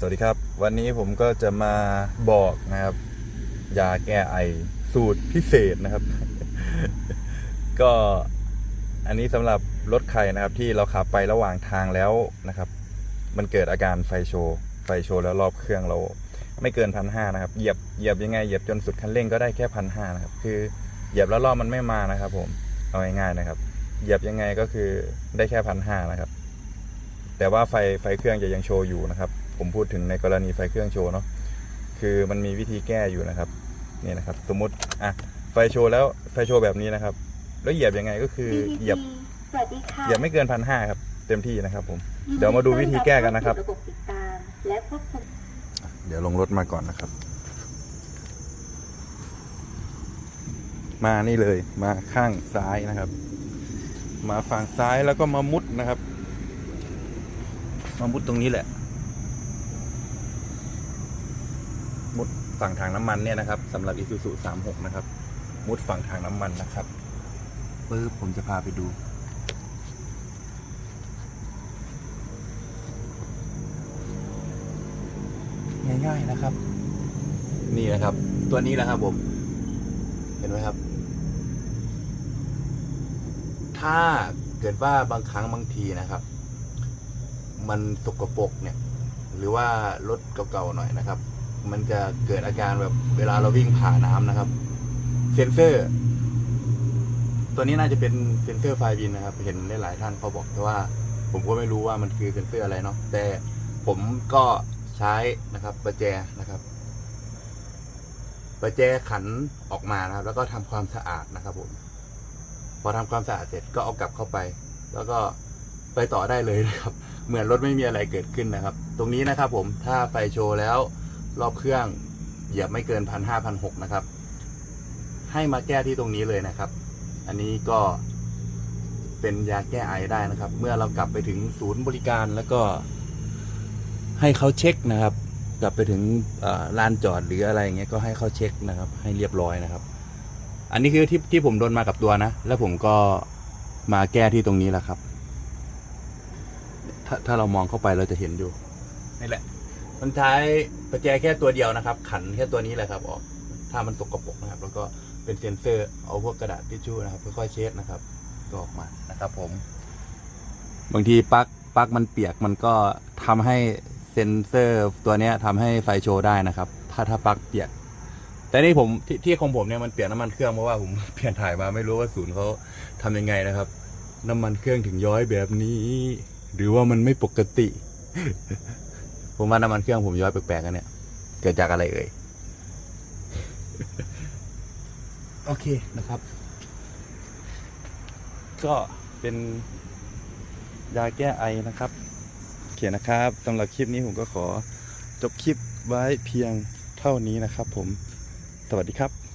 สวัสดีครับ วันนี้ผมก็จะมาบอกนะครับ ยาแก้ไอสูตรพิเศษนะครับ ก็อันนี้สำหรับรถใครนะครับ ที่เราขับไประหว่างทางแล้วนะครับ มันเกิดอาการไฟโชว์ไฟโชว์แล้วรอบเครื่องเรา ไม่เกินพันห้านะครับเหยียบเหยียบยังไงเหยียบจนสุดคันเร่งก็ได้แค่พันห้านะครับ คือเหยียบแล้วรอบมันไม่มานะครับ ผมเอาง่ายๆนะครับ เหยียบยังไงก็คือได้แค่พันห้านะครับ แต่ว่าไฟไฟเครื่องจะยังโชว์อยู่นะครับ ผมพูดถึงในกรณีไฟเครื่องโชว์เนาะคือมันมีวิธีแก้อยู่นะครับนี่นะครับ สมมติอะไฟโชว์แล้วไฟโชว์แบบนี้นะครับ แล้วเหยียบยังไงก็คือเหยียบสวัสดีค่ะเหยียบไม่เกินพันห้าครับเต็มที่นะครับผมเดี๋ยวมาดูวิธีแก้กันนะครับระบบติดตามและควบคุมเดี๋ยวลงรถมาก่อนนะครับ มานี่เลยมาข้างซ้ายนะครับ มาฝั่งซ้ายแล้วก็มามุดนะครับ มามุดตรงนี้แหละ มุดฝั่งทางน้ำมันเนี่ยนะครับสำหรับ Isuzu 36 นะครับ มุดฝั่งทางน้ำมันนะครับปึ๊บผมจะพาไปดู ง่ายๆนะครับ นี่นะครับ ตัวนี้แหละครับผม เห็นไหมครับ ถ้าเกิดว่าบางครั้งบางทีนะครับ มันสกปรกเนี่ย หรือว่ารถเก่าๆหน่อยนะครับ มันจะเกิดอาการแบบเวลาเราวิ่งผ่าน้ำนะครับ เซนเซอร์ ตัวนี้น่าจะเป็นเซนเซอร์ไฟบินนะครับ เห็นหลายๆท่านเขาบอกแต่ว่า ผมก็ไม่รู้ว่ามันคือเซนเซอร์อะไรเนาะแต่ผมก็ใช้นะครับประแจนะครับประแจขันออกมานะครับ แล้วก็ทำความสะอาดนะครับ ผม พอทำความสะอาดเสร็จก็เอากลับเข้าไป แล้วก็ไปต่อได้เลยนะครับ เหมือนรถไม่มีอะไรเกิดขึ้นนะครับ ตรงนี้นะครับ ผมถ้าไฟโชว์แล้ว รอบเครื่องเหยียบไม่เกินพันห้าพันหกนะครับ ให้มาแก้ที่ตรงนี้เลยนะครับ อันนี้ก็เป็นยาแก้ไอได้นะครับ เมื่อเรากลับไปถึงศูนย์บริการแล้วก็ ให้เขาเช็คนะครับ กลับไปถึงลานจอดหรืออะไรอย่างเงี้ยก็ให้เขาเช็คนะครับ ให้เรียบร้อยนะครับ อันนี้คือที่ที่ผมโดนมากับตัวนะ แล้วผมก็มาแก้ที่ตรงนี้แหละครับ ถ้าถ้าเรามองเข้าไปเราจะเห็นอยู่นี่แหละ มันใช้ประแจแค่ตัวเดียวนะครับ ขันแค่ตัวนี้แหละครับออกถ้ามันสกปรกนะครับ แล้วก็เป็นเซ็นเซอร์เอาพวกกระดาษทิชชู่นะครับค่อยๆเช็ดนะครับก็ออกมานะครับ ผม บางทีปลั๊กปลั๊กมันเปียกมันก็ทำให้เซ็นเซอร์ตัวเนี้ยทำให้ไฟโชว์ได้นะครับ ถ้าถ้าปลั๊กเปียก แต่นี่ผมที่ที่ของผมเนี่ยมันเปลี่ยนน้ำมันเครื่องเพราะว่าผมเปลี่ยนถ่ายมาไม่รู้ว่าศูนย์เขาทำยังไงนะครับ น้ำมันเครื่องถึงย้อยแบบนี้ หรือว่ามันไม่ปกติ ผมว่าน้ำมันเครื่องผมย้อยแปลกๆกันเนี่ย เกิดจากอะไรเอ่ย โอเคนะครับ ก็เป็นยาแก้ไอนะครับโอเคนะครับสำหรับคลิปนี้ผมก็ขอจบคลิปไว้เพียงเท่านี้นะครับผม สวัสดีครับ